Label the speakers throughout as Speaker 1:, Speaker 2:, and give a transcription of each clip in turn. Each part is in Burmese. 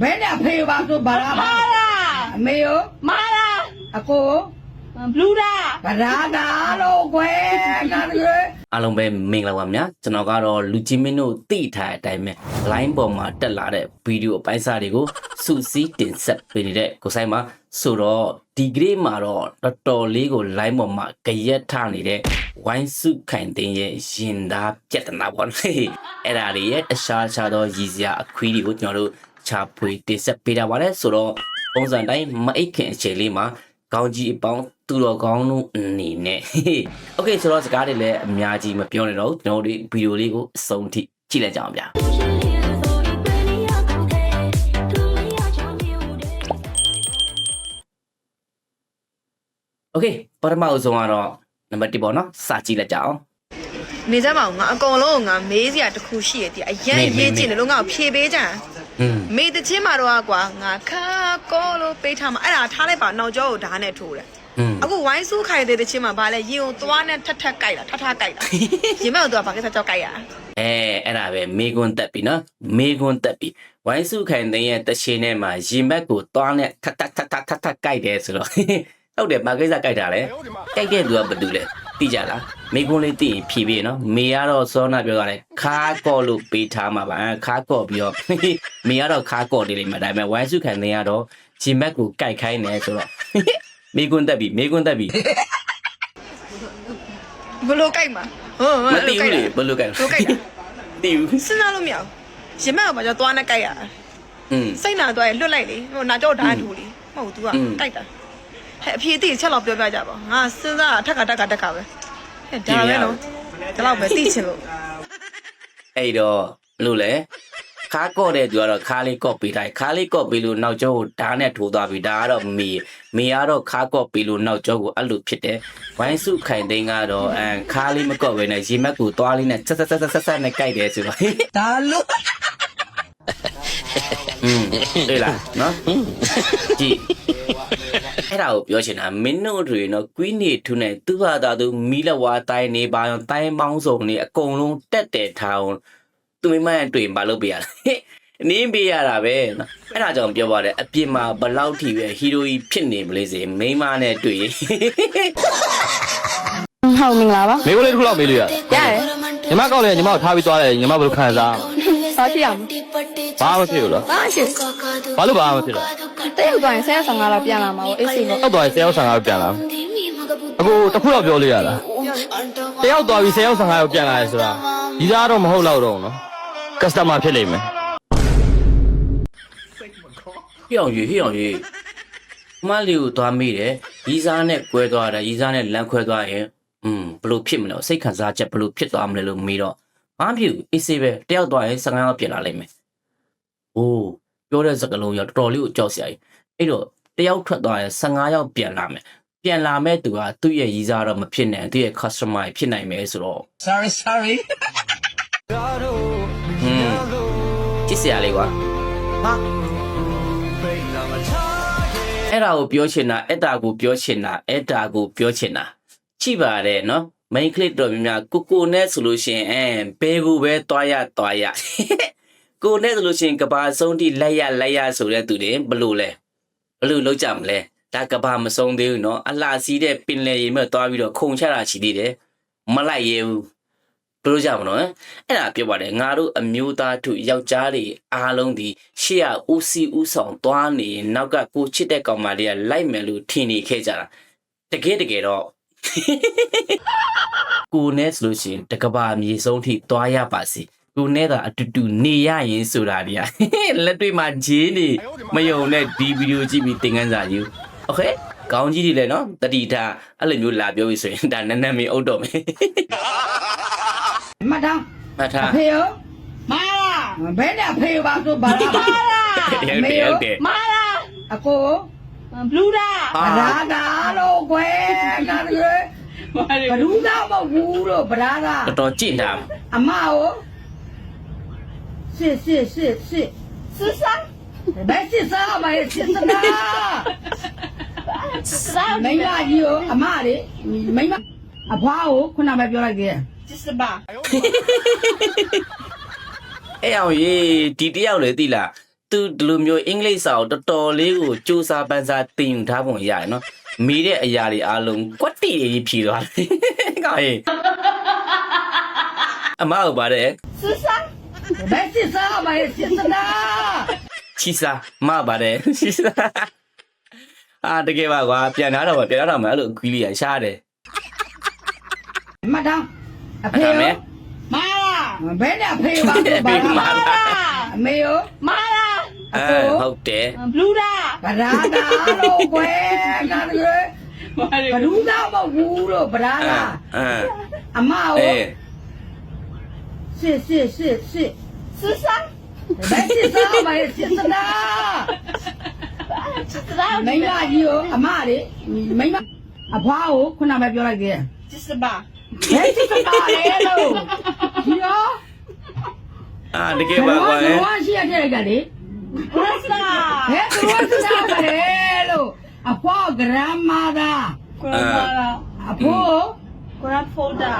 Speaker 1: ဘယ်နဲ့အဖေပါဆိုဘာလား
Speaker 2: မာလာ
Speaker 1: အမေရော
Speaker 2: မာလာ
Speaker 1: အကို
Speaker 2: ဘလူးလာ
Speaker 1: ဗရာတာလို့ကွယ်နားရွယ်
Speaker 3: အားလုံးပဲမင်္ဂလာပါများကျွန်တော်ကတော့လူကြီးမင်းတို့သိထားတဲ့အတိုင်းပဲ line ပေါ်မှာတက်လာတဲ့ဗီဒီယိုအပိုင်းစားတွေကိုစုစည်းတင်ဆက်ပေးနေတဲ့ကိုဆိုင်မှာဆိုတော့ဒီဂရိမှာတော့တော်တော်လေးကို line ပေါ်မှာကြရက်ထနေတဲ့ဝိုင်းစုခိုင်တင်ရဲ့ရင်သားပြက်တနာပေါ့နော်အဲ့ဒါတွေရဲ့တခြားခြားသောရည်စရာအခွေးတွေကိုကျွန်တော်တို့ ချာဖွေတင်ဆက်ပေးတာပါလေဆိုတော့ပုံစံတိုင်းမအိတ်ခင်အခြေလေးမှာ ကောင်းကြီးအပေါင်းသူတော်ကောင်းတို့အနေနဲ့ โอเคဆိုတော့စကားတွေလည်းအများကြီးမပြောနေတော့ဘူးကျွန်တော်တို့ဗီဒီယိုလေးကိုအဆုံးထိကြည့်လိုက်ကြအောင်ဗျာโอเคပထမအဆုံးကတော့နံပါတ်1ပေါ့နော်စာကြည့်လိုက်ကြအောင်
Speaker 2: နေစမ်းမအောင်ငါအကုန်လုံးကိုငါမေးစရာတစ်ခုရှိရတည်းအရင်
Speaker 3: မေးမေး
Speaker 2: ရေးချင်တယ်လို့ငါ့ကိုဖြေပေးကြံ
Speaker 3: อืม
Speaker 2: မေတချင်းမှာတော့ကွာငါခါကောလို့ပေးထားမှာအဲ့ဒါထားလိုက်ပါနောက်ကျောကိုဓာတ်နဲ့ထိုးတယ်
Speaker 3: อืม
Speaker 2: အခုဝိုင်းစုခိုင်တဲ့တချင်းမှာဗာလဲရင်ကိုသွားနဲ့ထက်ထက်ကြိုက်တာထထကြိုက်တာရင်မဲ့တော့ဗာကိစ္စကြောက်ကြိုက်ရ
Speaker 3: အဲအဲ့ဒါပဲမေကွန်းတက်ပြီနော်မေကွန်းတက်ပြီဝိုင်းစုခိုင်တဲ့ရဲ့တချင်ထဲမှာရင်ဘက်ကိုသွားနဲ့ထထထထထထကြိုက်တယ်ဆိုတော့ဟုတ်တယ်ဘာကိစ္စကြိုက်တာလဲကြိုက်တဲ့သူကဘာတူလဲ သိကြလားမိကုန်းလေးသိရင်ဖြည်ပြီးနော်မေကတော့စောနာပြောရတယ်ခါကော့လို့ပေးထားမှာပါခါကော့ပြီးတော့မေကတော့ခါကော့နေလိမ့်မယ်ဒါပေမဲ့ဝိုင်းစုခံနေရတော့ဂျီမက်ကိုကြိုက်ခိုင်းတယ်ဆိုတော့မိကွန်းတက်ပြီမိကွန်းတက်ပြီ
Speaker 2: ဘလို့ကြိုက်မှာဟုတ်
Speaker 3: မသိဘူးလေဘလို့ကြိုက်
Speaker 2: လို့ကြိုက်တ
Speaker 3: ည်ဘူး
Speaker 2: စဉ်းစားလို့မရဘူးဂျီမက်ကဘာကြောင့်သွားနဲ့ကြိုက်ရတာ
Speaker 3: อืม
Speaker 2: စိတ်နာသွားရလွတ်လိုက်လေဟိုနာကြောက်ဓာတ်ထူလေမဟုတ် तू ကကြိုက်တာ ဟဲ့အဖြေသိချက်တော့ပြောပြကြပါငါစဉ်းစားအထက်ကတက်ကတက်ကပဲဟဲ့ဒါပဲနော်ဒါတော့ပဲသိချင်လို့
Speaker 3: အဲ့တော့ဘလို့လဲခါကော့တဲ့သူကတော့ခါလေးကော့ပေးတိုင်းခါလေးကော့ပေးလို့နောက်ကျောကိုဓာတ်နဲ့ထိုးသွားပြီဒါကတော့မေမေကတော့ခါကော့ပေးလို့နောက်ကျောကိုအဲ့လိုဖြစ်တယ်ဝိုင်းစုခိုင်သိန်းကတော့အမ်ခါလေးမကော့ပဲနဲ့ရေမက်ကိုသွားလေးနဲ့ဆက်ဆက်ဆက်ဆက်ဆက်ဆက်နဲ့ကြိုက်တယ်ဆိုတော့
Speaker 1: ဒါလို့
Speaker 3: อืม对လားနော်ကြည့်အဲ့ဒါကိုပြောချင်တာမင်းတို့တွေနော်ကွီးနေထူးနေသူ့ဘာသာသူမီးလက်ဝါတိုင်းနေပါအောင်တိုင်းပေါင်းစုံနေအကုန်လုံးတက်တယ်ထားအောင်သူမိမရဲ့တွေ့ရင်မလုပ်ပြရလားနင်းပြရတာပဲနော်အဲ့ဒါကြောင့်ပြောပါတယ်အပြင်မှာဘလောက်ထိပဲဟီရိုကြီးဖြစ်နေမလဲစေမိန်းမနဲ့တွေ့ရင်
Speaker 4: ဟုတ်မင်္ဂလာပါ
Speaker 5: မိကိုလေးတစ်ခုလောက်မေးလို့ရတယ်
Speaker 4: ရတယ်
Speaker 5: ညီမကောက်လေညီမကိုထားပြီးသွားတယ်ညီမဘယ်လိုခံစား
Speaker 4: ဘာဖြစ်အောင်
Speaker 5: ဘာမှမဖြစ်ဘူးလား
Speaker 4: ဘာရှိ
Speaker 5: ဘာလို့ဘာမှမဖြစ်တော့
Speaker 4: တဲ့ရောက်သွားရင်ဆဲဆောင်ကတော့ပြန်လာမှာပေါ့အေးစိပေါ့
Speaker 5: တောက်သွားရင်ဆယ်ယောက်ဆန်ကားပြန်လာအခုတစ်ခုတော့ပြောလို့ရလားတယောက်သွားပြီးဆယ်ယောက်ဆန်ကားကိုပြန်လာရဲဆိုတာဒီသားတော့မဟုတ်တော့တော့နော်ကစတမာဖြစ်လိမ့်မယ်
Speaker 3: ဟိအောင်ရွေဟိအောင်ရွေမလေးကိုသွားမိတယ်ရီးစားနဲ့ကွဲသွားတာရီးစားနဲ့လမ်းခွဲသွားရင်อืมဘလို့ဖြစ်မလဲစိတ်ခံစားချက်ဘလို့ဖြစ်သွားမလဲလို့မေးတော့ ဘာဖြစ်ဘူးအေးစေးပဲတယောက်သွားရင်15ရောက်ပြင်လာလိမ့်မယ်။အိုးပြောတဲ့စကားလုံးရောတော်တော်လေးကိုကြောက်စရာကြီးအဲ့တော့တယောက်ထွက်သွားရင်15ရောက်ပြန်လာမယ်ပြန်လာမဲ့သူကသူ့ရဲ့ရီးစားတော့မဖြစ်နိုင်သူ့ရဲ့ customer ဖြစ်နိုင်မယ်ဆိုတော့
Speaker 1: sorry sorry
Speaker 3: อืมကြည့်စရာလေးကွာဟာအဲ့ဒါကိုပြောချင်တာအဲ့ဒါကိုပြောချင်တာအဲ့ဒါကိုပြောချင်တာကြည့်ပါတဲ့နော် main clip တော်များများကိုကိုနဲ့ဆိုလို့ရှိရင်အဲဘဲကိုပဲတွားရတွားရကိုနဲ့ဆိုလို့ရှိရင်ကဘာဆုံးတိလက်ရလက်ရဆိုတဲ့သူတွေဘယ်လို့လဲဘယ်လို့လောက်ကြမလဲဒါကဘာမဆုံးသေးဘူးနော်အလှစီးတဲ့ပင်လေရင်မဲ့တွားပြီးတော့ခုံချတာချီသေးတယ်မလိုက်ရဲဘူးဘယ်လိုကြမလို့အဲ့ဒါပြောပါတယ်ငါတို့အမျိုးသားတို့ယောက်ျားတွေအားလုံးဒီရှေ့ကဦးစီဦးဆောင်သွားနေရင်နောက်ကကိုချစ်တဲ့ကောင်မလေးကလိုက်မယ်လို့ထင်နေခဲ့ကြတာတကယ်တကယ်တော့ ကိုနဲ့ဆိုလို့ရှိရင်တကဘာမြေဆုံးထိသွားရပါစေကိုနဲ့ကအတူတူနေရရင်ဆိုတာဒီက လက်တွေ့မှာဂျင်းနေမယုံနဲ့ဒီဗီဒီယိုကြည့်ပြီးသင်ခန်းစာယူโอเคကောင်းကြီးတွေလည်းနော်တတိထားအဲ့လိုမျိုးလာပြောပြီးဆိုရင်ဒါနန်းနန်းမင်းအုပ်တော့မယ်
Speaker 1: မတ်တောင်း
Speaker 3: မှတ်ထား
Speaker 1: အဖေရော
Speaker 2: မာလာ
Speaker 1: ဘယ်နဲ့အဖေပါဆိုဘာလား
Speaker 2: မာလာ
Speaker 3: ဟုတ်တယ်ဟုတ်တယ်
Speaker 2: မာလာ
Speaker 1: အကို
Speaker 2: ဘလူးလာ
Speaker 1: ဗရာတာလို့ကွယ်နားရွယ်ဘလူးသားမဟုတ်ဘူးလို့ဗရာတာ
Speaker 3: တော်တော်ကြင့်တာ
Speaker 1: အမရောစစ်စစ်စစ်စစ်
Speaker 2: စစ်စား
Speaker 1: ဘယ်စစ်စားမလဲစစ်စနာ
Speaker 2: စား
Speaker 1: မိမကြီးရောအမလေးမိမအဖွားကိုခုနကပြောလိုက်သေးတယ်
Speaker 2: စစ်ပါ
Speaker 3: အဲ့အောင်ရေဒီတယောက်လေသိလား သူဒီလိုမျိုးအင်္ဂလိပ်စာကိုတော်တော်လေးကိုစူးစမ်းပန်းစားသင်ယူထားပုံရတယ်နော်မီးတဲ့အရာတွေအားလုံးကွက်တီတွေဖြီသွားတယ်။ကောင်းရင်အမဟုတ်ပါတယ်။
Speaker 1: စစ်စား။ဘယ်စစ်စားမလဲစစ်နာ။
Speaker 3: ချီစားမပါတယ်။စစ်စား။အာတကယ်ပါကွာပြန်လာတော့ပြန်လာတော့မှအဲ့လိုအကွီးလေးရရှားတယ်။
Speaker 1: မတောင်း
Speaker 3: အဖေရောမာ
Speaker 1: လာဘယ်နဲ့အဖေပါဘာမာလာအမေရောမာလာ
Speaker 3: အဲဟုတ်တယ်
Speaker 1: ဘလူးတာဗရာတာတော့ကွယ်နာတကွယ်ဘလူးတာမ
Speaker 3: ဟု
Speaker 1: တ်ဘူးတော့ဗရာတာ
Speaker 3: အဲ
Speaker 1: အမ
Speaker 3: အို
Speaker 1: စစ်စစ်စစ်စစ်စစ်စားဘယ်စစ်စားမလဲစစ်စား
Speaker 6: စစ်စား
Speaker 1: မိမကြီးရောအမလေမိမအဖွားကိုခုနမှပြောလိုက်သေးတယ်
Speaker 2: စစ်ပါ
Speaker 1: ဘယ်စစ်ပါလဲလို့ဒီရော
Speaker 3: အာတကယ်ပါကွာ
Speaker 1: ဟောရှိရတဲ့ကလေ
Speaker 2: ဘရစတာ
Speaker 1: ဘယ်သူဝစတာပါလဲလို့အဖွားဂရမ်မာသာ
Speaker 2: ကွာမာလာ
Speaker 1: အဖိုး
Speaker 2: ကွာဖိုဒါ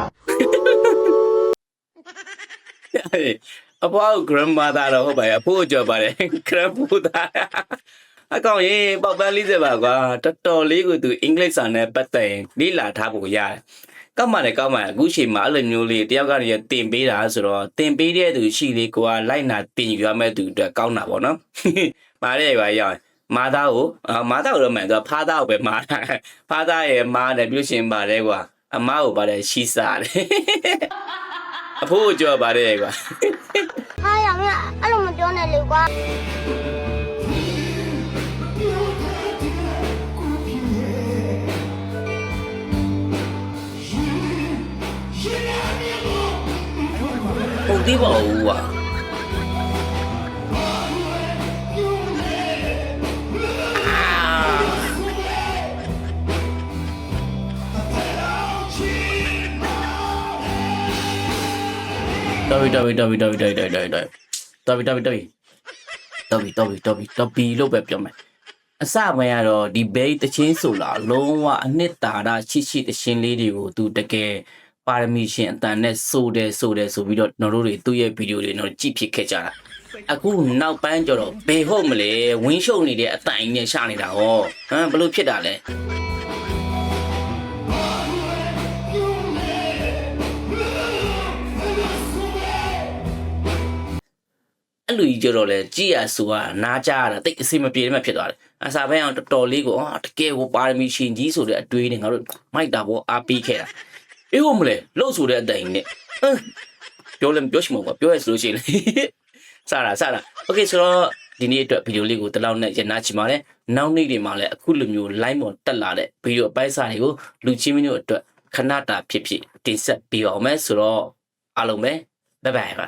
Speaker 3: အဖွားကို grandmother တော့ဟုတ်ပါရဲ့အဖိုးကိုကြော်ပါတယ် grandmother အကောင်ရေးပေါက်ပန်း40ပါကွာတော်တော်လေးကိုသူအင်္ဂလိပ်စာနဲ့ပတ်သက်ရင်လေ့လာထားဖို့ရတယ် ကောက်မှလည်းကောက်မှအခုချိန်မှာအဲ့လိုမျိုးလေးတယောက်ကနေတင်ပေးတာဆိုတော့တင်ပေးတဲ့သူရှိလေကိုကလိုက်နာတင်ယူရမဲ့သူအတွက်ကောင်းတာပေါ့နော်မားရဲ့ပါရောက်မာသားကိုအာမာသားကိုတော့မှန်သူကဖားသားကိုပဲမာတာဖားသားရဲ့မားတယ်ပြုရှင်ပါတယ်ကွာအမားကိုပါတယ်ရှိစားတယ်အဖိုးကိုကြော်ပါတယ်ကွာ
Speaker 7: ဟာရမင်းအဲ့လိုမပြောနဲ့လေကွာ
Speaker 3: ဟုတ်သေးပါဘူးကွာတော်ပြီတော်ပြီတော်ပြီတော်ပြီတော်ပြီတော်ပြီတော်ပြီတော်ပြီတော်ပြီတော်ပြီတော်ပြီတော်ပြီတော်ပြီလို့ပဲပြောမယ်အစမရတော့ဒီဘဲတချင်းဆိုလာလုံးဝအနှစ်သာရရှိရှိတချင်းလေးတွေကိုသူတကယ် ပါရမီရှင်အတန်နဲ့ဆိုတယ်ဆိုတယ်ဆိုပြီးတော့ကျွန်တော်တို့တွေသူ့ရဲ့ဗီဒီယိုတွေတော့ကြည့်ဖြစ်ခဲ့ကြတာအခုနောက်ပိုင်းကျတော့ဘယ်ဟုတ်မလဲဝင်းရှုံနေတဲ့အတိုင်နဲ့ရှာနေတာဟောဟမ်ဘလို့ဖြစ်တာလဲအဲ့လိုကြီးကြတော့လေကြည်ရဆိုတာနားကြရတာတိတ်အစိမပြေမှဖြစ်သွားတယ်အစာပိုင်းအောင်တော်တော်လေးကိုအာတကယ်ကိုပါရမီရှင်ကြီးဆိုတဲ့အတွေးနဲ့ငါတို့မိုက်တာဘောအားပေးခဲ့တာ အေးဟုတ်မလဲလို့ဆိုတဲ့အတိုင်နဲ့ဟမ်ပြောလည်းမပြောချင်ပါဘူးကွာပြောရဆိုလို့ရှိရင်လေ စတာစတာโอเคဆိုတော့ဒီနေ့အတွက်ဗီဒီယိုလေးကိုတလောက်နဲ့ရနာချင်ပါတယ်နောက်နေ့တွေမှာလည်းအခုလိုမျိုး line ပေါ်တက်လာတဲ့ဗီဒီယိုအပိုင်းစာတွေကိုလူချင်းမင်းတို့အတွက်ခဏတာဖြစ်ဖြစ်တင်ဆက်ပေးအောင်မယ်ဆိုတော့အားလုံးပဲဘိုင်ဘိုင်ပါ